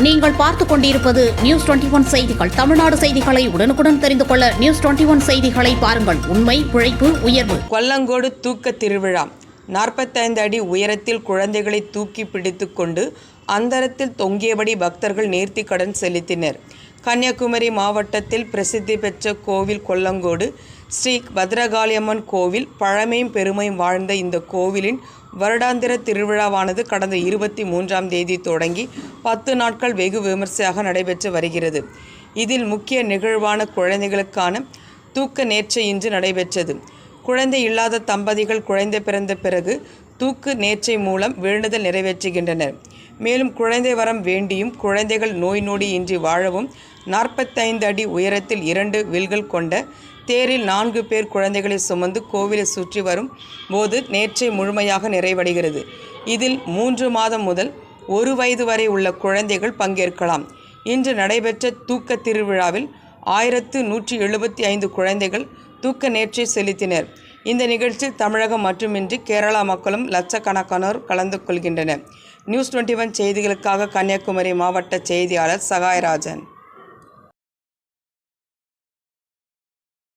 நீங்கள் பார்த்துக் கொண்டிருப்பது நியூஸ் டுவெண்டி ஒன் செய்திகள். தமிழ்நாடு செய்திகளை உடனுக்குடன் தெரிந்து கொள்ள நியூஸ் டுவெண்டி ஒன் செய்திகளை பாருங்கள். உண்மை உழைப்பு உயர்வு. கொல்லங்கோடு தூக்க திருவிழா. நாற்பத்தைந்து அடி உயரத்தில் குழந்தைகளை தூக்கி பிடித்து கொண்டு அந்தரத்தில் தொங்கியபடி பக்தர்கள் நேர்த்திக்கடன் செலுத்தினர். கன்னியாகுமரி மாவட்டத்தில் பிரசித்தி பெற்ற கோவில் கொல்லங்கோடு ஸ்ரீ பத்ரகாளியம்மன் கோவில் பழமையும் பெருமையும் வாழ்ந்த இந்த கோவிலின் வருடாந்திர திருவிழாவானது கடந்த இருபத்தி மூன்றாம் தேதி தொடங்கி பத்து நாட்கள் வெகு விமர்சையாக நடைபெற்று வருகிறது. இதில் முக்கிய நிகழ்வான குழந்தைகளுக்கான தூக்க நேர்ச்சை இன்று நடைபெற்றது. குழந்தை இல்லாத தம்பதிகள் குழந்தை பிறந்த பிறகு தூக்கு நேர்ச்சை மூலம் வேண்டுதல் நிறைவேற்றுகின்றனர். மேலும் குழந்தை வரம் வேண்டியும் குழந்தைகள் நோய் நொடி இன்றி வாழவும் நாற்பத்தைந்து அடி உயரத்தில் இரண்டு வில்கள் கொண்ட தேரில் நான்கு பேர் குழந்தைகளை சுமந்து கோவிலை சுற்றி வரும் போது நேர்ச்சை முழுமையாக நிறைவடைகிறது. இதில் மூன்று மாதம் முதல் ஒரு வயது வரை உள்ள குழந்தைகள் பங்கேற்கலாம். இன்று நடைபெற்ற தூக்க திருவிழாவில் ஆயிரத்து நூற்றி எழுபத்தி ஐந்து குழந்தைகள் தூக்க நேர்ச்சை செலுத்தினர். இந்த நிகழ்ச்சியில் தமிழகம் மட்டுமின்றி கேரளா மக்களும் லட்சக்கணக்கானோர் கலந்து கொள்கின்றனர். நியூஸ் டுவெண்ட்டி ஒன் செய்திகளுக்காக கன்னியாகுமரி மாவட்ட செய்தியாளர் சகாயராஜன்.